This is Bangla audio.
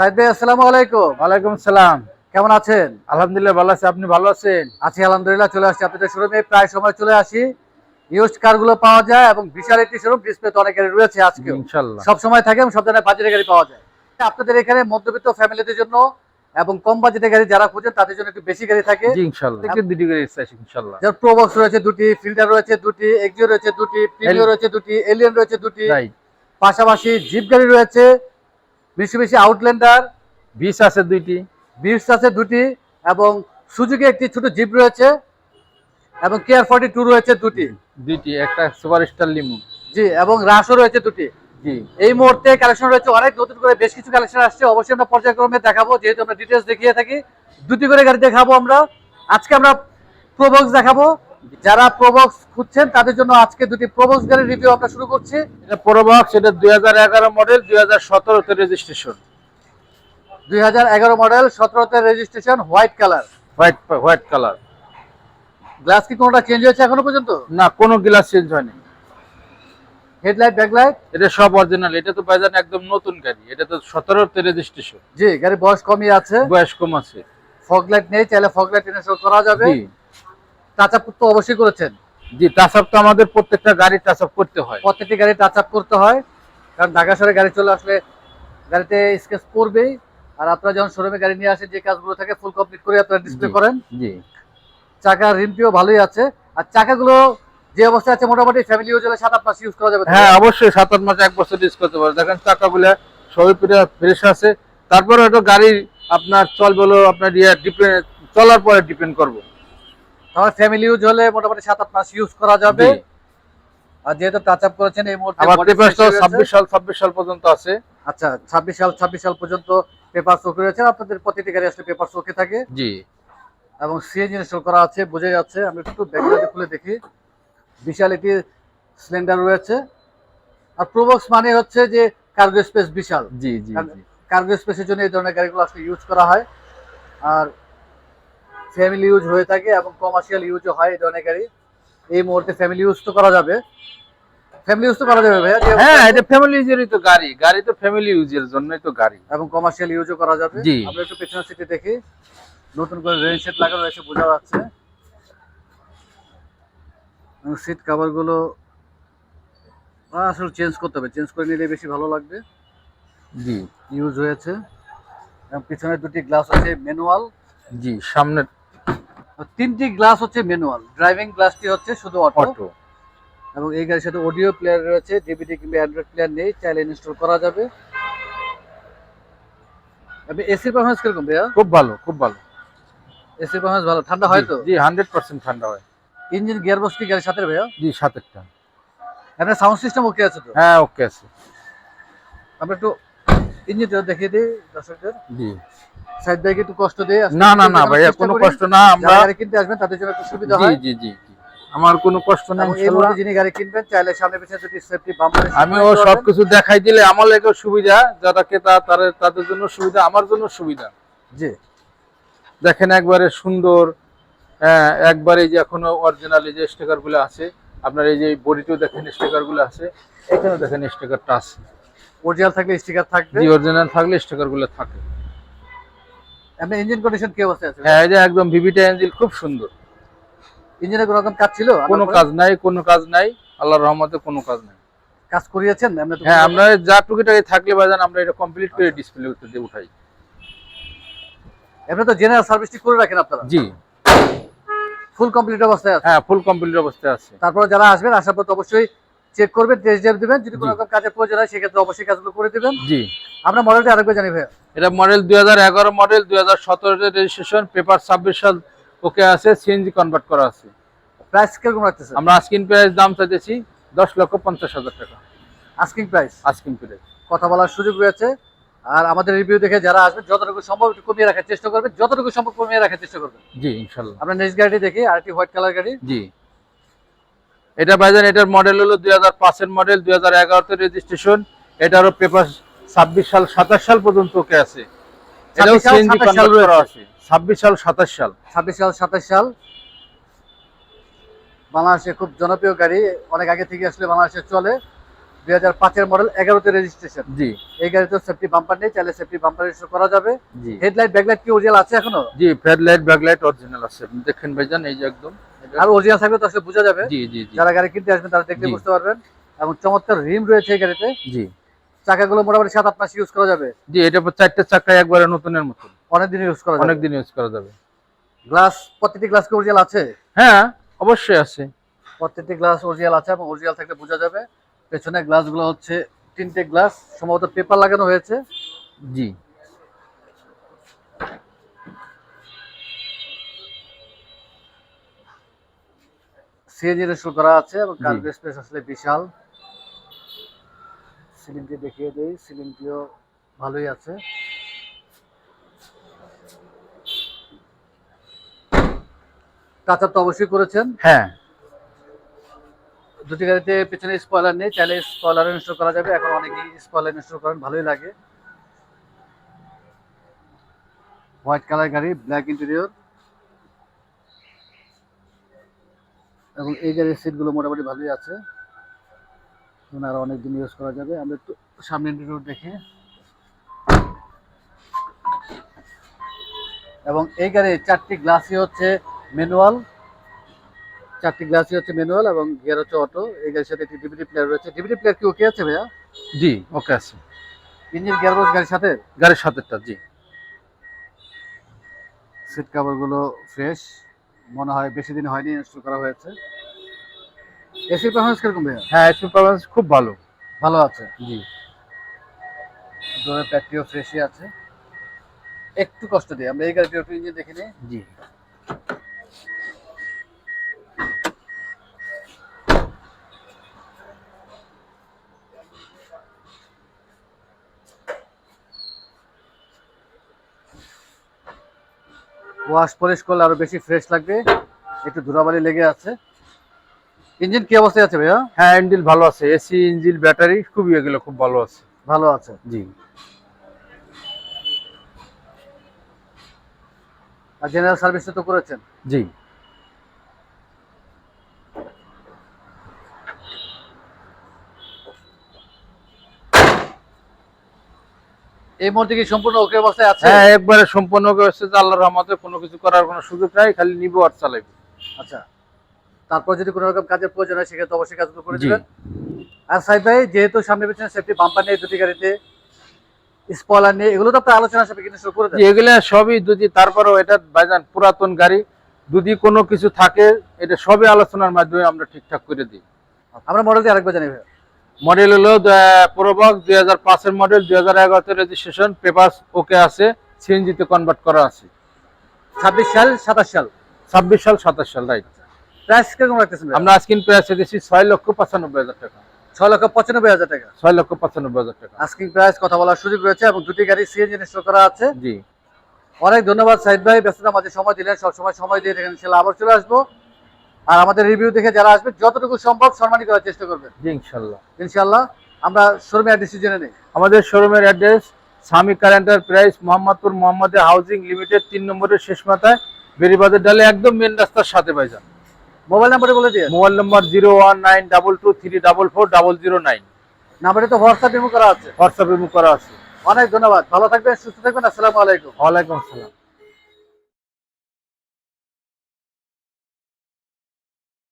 সাইদ ভাই আসসালামু আলাইকুম। ওয়ালাইকুম সালাম। কেমন আছেন? আলহামদুলিল্লাহ ভালো আছি। আপনি ভালো আছেন? আছি আলহামদুলিল্লাহ চলে আসছি। আপনাদের শোরুমে প্রায় সময় চলে আসি। ইউজড কারগুলো পাওয়া যায় এবং বিশাল একটি শোরুম ডিসপ্লে তো অনেক রয়েছে আজকে ইনশাল্লাহ। সব সময় থাকে এবং সব ধরনের বাজেটের গাড়ি পাওয়া যায়। আপনাদের এখানে মধ্যবিত্ত ফ্যামিলিদের জন্য এবং কম বাজেটের গাড়ি যারা খুঁজেন তাদের জন্য একটু বেশি গাড়ি থাকে। দুটি যার প্রোবক্স রয়েছে দুটি ফিল্টার রয়েছে দুটি এক্সিও রয়েছে দুটি প্রিমিও রয়েছে দুটি এলিয়ন রয়েছে দুটি। পাশাপাশি জিপ গাড়ি রয়েছে। বেশি বেশি আউটল্যান্ডার বিশ আছে দুইটি। বিটস আছে দুটি এবং সুজুকি একটি ছোট জিপ রয়েছে এবং কেয়ার ফর্টি টু রয়েছে দুটি। দুইটি একটা সুপার স্টার লিমু জি এবং রাসও রয়েছে দুটি। জি। এই মুহূর্তে কালেকশন রয়েছে অনেক নতুন করে বেশ কিছু কালেকশন আসছে। অবশ্যই আমরা পর্যায়ক্রমে দেখাবো যেহেতু আমরা ডিটেলস দেখিয়ে থাকি। দুটি করে গাড়ি দেখাবো আমরা। আজকে আমরা প্রোবক্স দেখাবো। যারা প্রবক্স খুঁজছেন তাদের জন্য আজকে দুটি প্রবক্স গাড়ির রিভিউ আমরা শুরু করছি। এটা প্রোবক্স এটা দুই হাজার এগারো মডেল দুই হাজার সতেরোতে রেজিস্ট্রেশন দুই হাজার এগারো model সতেরোতে registration white colour white white colour glass কি কোনোটা চেঞ্জ হয়েছে এখনও পর্যন্ত? না কোনো গ্লাস চেঞ্জ হয়নি। হেডলাইট ব্যাকলাইট এটা সব অরিজিনাল এটা তো বাজার একদম নতুন গাড়ি। এটা তো সতেরোতে রেজিস্ট্রেশন জি গাড়ির বয়স কমই আছে। বয়স কম আছে। ফগ লাইট নেই চাইলে ফগ লাইট ইনস্টল করা যাবে। জি। টাচ আপ তো অবশ্যই করেছেন। জি টাচ আপ তো আমাদের প্রত্যেকটা গাড়ি টাচ আপ করতে হয়। প্রত্যেকটি গাড়ি টাচ আপ করতে হয়। কারণ ঢাকা শহরে গাড়ি চলে আসলে গাড়িতে স্কেচ পড়বেই। আর আপনারা যখন শোরুমে গাড়ি নিয়ে আসেন যে কাজগুলো থাকে ফুল কমপ্লিট করে আপনারা ডিসপ্লে করেন। জি। চাকার রিমটিও ভালোই আছে। আর চাকাগুলো যে অবস্থায় আছে মোটামুটি ফ্যামিলি ইউজ হলে সাত আট মাস ইউজ করা যাবে। হ্যাঁ অবশ্যই সাত আট মাস এক বছর ইউজ করতে পারে দেখেন চাকাগুলো সবই ফ্রেশ আছে। তারপরে হয়তো গাড়ি আপনার চল বলো আপনার ইয়ে ডিপেন্ড চলার পরে ডিপেন্ড করব। তাহলে ফ্যামিলি ইউজ হলে মোটামুটি সাত আট মাস ইউজ করা যাবে। আর যেহেতু টাচ আপ করেছেন এই মুহূর্তে আবার body পেপার fresh হয়ে গেছে। ছাব্বিশ সাল ছাব্বিশ সাল পর্যন্ত আছে। আচ্ছা ছাব্বিশ সাল ছাব্বিশ সাল পর্যন্ত পেপার চোখে রয়েছে আপনাদের প্রতিটি গাড়ি আসলে পেপার চোখে থাকে। জি। এবং সিএনজি ইনস্টল করা আছে বোঝা যাচ্ছে। আমি একটু ব্যাকগ্রাউন্ডে খুলে দেখি। বিশাল একটি সিলিন্ডার রয়েছে। আর প্রোবক্স মানে হচ্ছে যে কার্গো স্পেস বিশাল। জি জি কার্গো স্পেসের জন্য এই ধরনের গাড়িগুলো আসলে ইউজ করা হয়। আর ফ্যামিলি ইউজ হয়ে থাকে এবং কমার্শিয়াল ইউজও হয় ধরনের গাড়ি। এই মুহূর্তে ফ্যামিলি ইউজ তো করা যাবে। ফ্যামিলি ইউজ তো করা যাবে ভাইয়া হ্যাঁ এটা ফ্যামিলি ইউজেরই তো গাড়ি। গাড়ি তো ফ্যামিলি ইউজের জন্যই তো গাড়ি। এবং কমার্শিয়াল ইউজও করা যাবে। আমরা একটু পেছনের সিটে দেখি। নতুন করে রেন সেট লাগানো রয়েছে বোঝা যাচ্ছে। সিট কভারগুলো আসলে চেঞ্জ করতে হবে। চেঞ্জ করে নিলে বেশি ভালো লাগবে। জি। ইউজ হয়েছে। এবং পিছনে দুটি গ্লাস আছে ম্যানুয়াল জি সামনে তিনটি গ্লাস হচ্ছে ম্যানুয়াল। ড্রাইভিং গ্লাসটি হচ্ছে শুধু অটো। এবং এই গাড়ির সাথে অডিও প্লেয়ার রয়েছে ডিভিডি কিংবা অ্যান্ড্রয়েড প্লেয়ার নেই চাইলে ইনস্টল করা যাবে। আপনি এসির পারফরমেন্স কীরকম ভাইয়া? খুব ভালো খুব ভালো। এসির পারফরমেন্স ভালো। ঠান্ডা হয় তো? জি হান্ড্রেড পার্সেন্ট ঠান্ডা হয়। ইঞ্জিন গিয়ার বক্স কি গাড়ির সাথে ভাইয়া? জি সাতেরটা আপনার সাউন্ড সিস্টেম ওকে আছে তো? হ্যাঁ ওকে আছে। আমরা একটু ইঞ্জিনটা দেখিয়ে দিই দর্শকদের। জি। সাইড ব্যাগে একটু কষ্ট দিয়ে না না না ভাইয়া কোনো কষ্ট না আমরা গাড়ি কিনতে আসবেন তাদের জন্য একটু সুবিধা হয়। জি জি জি। আমার কোনো কষ্ট নাই এই মুহূর্তে যিনি গাড়ি কিনবেন চাইলে সামনে পিছনে দুটি সেফটি বাম্পার আমিও সবকিছু দেখাই দিলে আমার লেগে সুবিধা যারা ক্রেতা তাদের তাদের জন্য সুবিধা আমার জন্য সুবিধা। জি। দেখেন একবারে সুন্দর হ্যাঁ, একবারে যে এখনও অরিজিনাল যে স্টিকারগুলো আছে আপনার এই যে বডিতেও দেখেন স্টিকারগুলো আছে এখানেও দেখেন স্টিকারটা আছে। অরিজিনাল থাকলে স্টিকার থাকবে। জি অরিজিনাল থাকলে স্টিকারগুলো থাকে। আপনি ইঞ্জিন কন্ডিশন কি অবস্থায় আছে? হ্যাঁ এই যে একদম ভিভিটা এঞ্জিল খুব সুন্দর। ইঞ্জিনে কোনো রকম কাজ ছিল? কোনো কাজ নাই কোনো কাজ নাই। আল্লাহর রহমতে কোনো কাজ নাই। কাজ করিয়েছেন? হ্যাঁ আমরা যা টুকিটাকি থাকলে বাজান আমরা এটা কমপ্লিট করে ডিসপ্লে দিয়ে উঠাই। আপনি তো জেনারেল সার্ভিসটি করে রাখেন আপনারা? জি। ফুল কমপ্লিট অবস্থায় আছে? হ্যাঁ ফুল কমপ্লিট অবস্থায় আছে। তারপরে যারা আসবেন আসার পর তো অবশ্যই চেক করবেন টেস্ট ড্রাইভ দিবেন যদি কোনো কাজের প্রয়োজন হয় সেক্ষেত্রে অবশ্যই কাজগুলো করে দিবেন। জি। আমরা মডেলটা আরেকবার জানি ভাইয়া। এটা মডেল দুই হাজার এগারো মডেল দুই হাজার সতেরো রেজিস্ট্রেশন পেপার ছাব্বিশ সাল ওকে আছে সিএনজি কনভার্ট করা আছে। প্রাইস কীরকম রাখতেছেন? আমরা আস্কিন প্রাইস দাম চাইতেছি দশ লক্ষ পঞ্চাশ হাজার টাকা। আস্কিং প্রাইস আস্কিন প্রাইস কথা বলার সুযোগ রয়েছে। আর আমাদের রিভিউ দেখে যারা আসবে যতটুকু সম্ভব একটু কমিয়ে রাখার চেষ্টা করবেন যতটুকু সম্ভব কমিয়ে রাখার চেষ্টা করবেন। জি ইনশাল্লাহ। আমরা নেক্সট গাড়িটি দেখি আরেকটি হোয়াইট কালার গাড়ি। জি। এটা ভাইজান এটার মডেল হলো দুই হাজার পাঁচের মডেল দুই হাজার এগারোতে রেজিস্ট্রেশন এটারও পেপার ছাব্বিশ সাল সাতাশ সাল পর্যন্ত ওকে আছে। এটাও সিএনজি 27 সাল কনভার্ট করা আছে। ছাব্বিশ সাল সাতাশ সাল। ছাব্বিশ সাল সাতাশ সাল। বাংলাদেশে খুব জনপ্রিয় গাড়ি। অনেক আগে থেকে আসলে বাংলাদেশে চলে। দুই হাজার পাঁচের মডেল এগারোতে রেজিস্ট্রেশন জি। এই গাড়িতে সেফটি বাম্পার নেই চাইলে সেফটি বাম্পার ইনস্টল করা যাবে। জি। হেডলাইট ব্যাকলাইট কি অরিজিনাল আছে এখনও? জি ফেডলাইট ব্যাকলাইট অরিজিনাল আছে। দেখেন ভাইজান এই যে একদম। আর অরিজিনাল থাকলে তো আসলে বোঝা যাবে। জি জি যারা গাড়ি কিনতে আসবেন তারা দেখলে জি। বুঝতে পারবেন। এবং চমৎকার রিম রয়েছে এই গাড়িতে। জি। চাকাগুলো মোটামুটি সাত আট মাস ইউজ করা যাবে। জি এটা চারটে চাকা একবারে নতুনের মতন অনেকদিন ইউজ করা যাবে। অনেক ইউজ করা যাবে। গ্লাস প্রত্যেকটি গ্লাস অরিজিনাল আছে? হ্যাঁ অবশ্যই আছে। প্রত্যেকটি গ্লাস অরিজিনাল আছে এবং অরিজিনাল থাকলে বোঝা যাবে। পেছনে গ্লাসগুলো হচ্ছে তিনটে গ্লাস সম্ভবত পেপার লাগানো হয়েছে। জি। সিএনজি ইনস্টল করা আছে এবং। কার্গো স্পেস আসলে বিশাল। সিলিংটি দেখিয়ে দেই সিলিংটিও ভালোই আছে। টাচ তো অবশ্যই করেছেন। হ্যাঁ। দুটি গাড়িতে পেছনে স্পয়লার নেই চাইলে স্পয়লার ইনস্টল করা যাবে। এখন অনেকেই স্পয়লার ইনস্টল করেন ভালোই লাগে। হোয়াইট কালার গাড়ি ব্ল্যাক ইন্টেরিয়র এবং এই গাড়ির সিটগুলো মোটামুটি ভালোই আছে। এখন আরও অনেকদিন ইউজ করা যাবে। আমরা একটু সামনে রোড দেখি। এবং এই গাড়ির চারটি গ্লাসই হচ্ছে ম্যানুয়াল চারটি গ্লাসই হচ্ছে ম্যানুয়াল এবং গিয়ার হচ্ছে অটো এই গাড়ির সাথে একটি ডিভিডি প্লেয়ার রয়েছে। ডিভিডি প্লেয়ার কি ওকে আছে ভাইয়া? জি ওকে আছে। ইঞ্জিন গিয়ার বক্স গাড়ির সাথে? গাড়ির সাথেরটা জি। সিট কাভারগুলো ফ্রেশ মনে হয় বেশি দিন হয়নি ইনস্টল করা হয়েছে। এসি পারফরমেন্স কীরকম ভাইয়া? হ্যাঁ এসি পারফরমেন্স খুব ভালো। ভালো আছে? জি। ডোরের প্যাকটিও ফ্রেশই আছে। একটু কষ্ট দিই আমরা এই গাড়িটি একটু ইঞ্জিন দেখে নিই জি। ওয়াশ পলিশ করলে আরও বেশি ফ্রেশ লাগবে। একটু ধুলাবালি লেগে আছে। ইঞ্জিন কি অবস্থায় আছে ভাইয়া? হ্যাঁ ইঞ্জিন ভালো আছে। এসি ইঞ্জিন ব্যাটারি খুবই এগুলো খুব ভালো আছে। ভালো আছে। জি। আর জেনারেল সার্ভিস তো করেছেন? জি। এই মুহূর্তে কি সম্পূর্ণ ওকে অবস্থায় আছে? হ্যাঁ একবারে সম্পূর্ণ হচ্ছে যে আল্লাহর রহমতে কোনো কিছু করার কোনো সুযোগ নাই খালি নিবো আর চালাইবো। আচ্ছা। তারপর যদি কোনো রকম কাজের প্রয়োজন হয় সেক্ষেত্রে অবশ্যই কাজগুলো করে দিবেন। আর সাইদ ভাই যেহেতু সামনে পেছনে সেফটি বাম্পার নেই দুটি গাড়িতে স্পয়লার এগুলো তো আপনার আলোচনা কিন্তু শুরু করে দেন। জি, সবই যদি তারপরেও এটা বাইজান পুরাতন গাড়ি যদি কোনো কিছু থাকে এটা সবই আলোচনার মাধ্যমে আমরা ঠিকঠাক করে দিই। আমরা মডেলটি আরেকবার জানি ভাই। মডেল হলো প্রোবক্স দুই হাজার পাঁচের মডেল দুই হাজার এগারোতে রেজিস্ট্রেশন পেপার ওকে আছে সিএনজিতে কনভার্ট করা আছে। ছাব্বিশ সাল সাতাশ সাল। ছাব্বিশ সাল সাতাশ সাল রাইট প্রাইস কীরকম রাখতেছেন? আমরা আজকিন প্রাইস দিচ্ছি ছয় লক্ষ পঁচানব্বই হাজার টাকা। ছয় লক্ষ পঁচানব্বই হাজার টাকা? ছয় লক্ষ পঁচানব্বই হাজার টাকা। আস্কিং প্রাইস কথা বলার সুযোগ রয়েছে এবং দুটি গাড়ি সিএনজি ইনস্টল করা আছে। জি। অনেক ধন্যবাদ সাইদ ভাই ব্যস্ততা মাঝে সময় দিলেন সবসময় সময় দিয়ে দেখেন ইনশাল্লাহ আবার চলে আসব। আর আমাদের রিভিউ দেখে যারা আসবে যতটুকু সম্ভব সম্মানিত করার চেষ্টা করবেন ইনশাল্লাহ ইনশাল্লাহ আমরা শোরুমে অ্যাড্রেস জেনে নিই। আমাদের শোরুমের address Swami car enterprise Mohammadpur মোহাম্মদে housing limited তিন নম্বরের শেষ মাথায় বেরিবাদের ডালে একদম মেন রাস্তার সাথে ভাইজান। মোবাইল নাম্বারে বলে দিয়ে mobile number zero one nine double two three double four double zero nine নাম্বারে তো হোয়াটসঅ্যাপ ইমো করা আছে। হোয়াটসঅ্যাপ মুখ করা আছে। অনেক ধন্যবাদ। ভালো থাকবেন সুস্থ থাকবেন। আসসালামু আলাইকুম। ওয়ালাইকুম আসসালাম।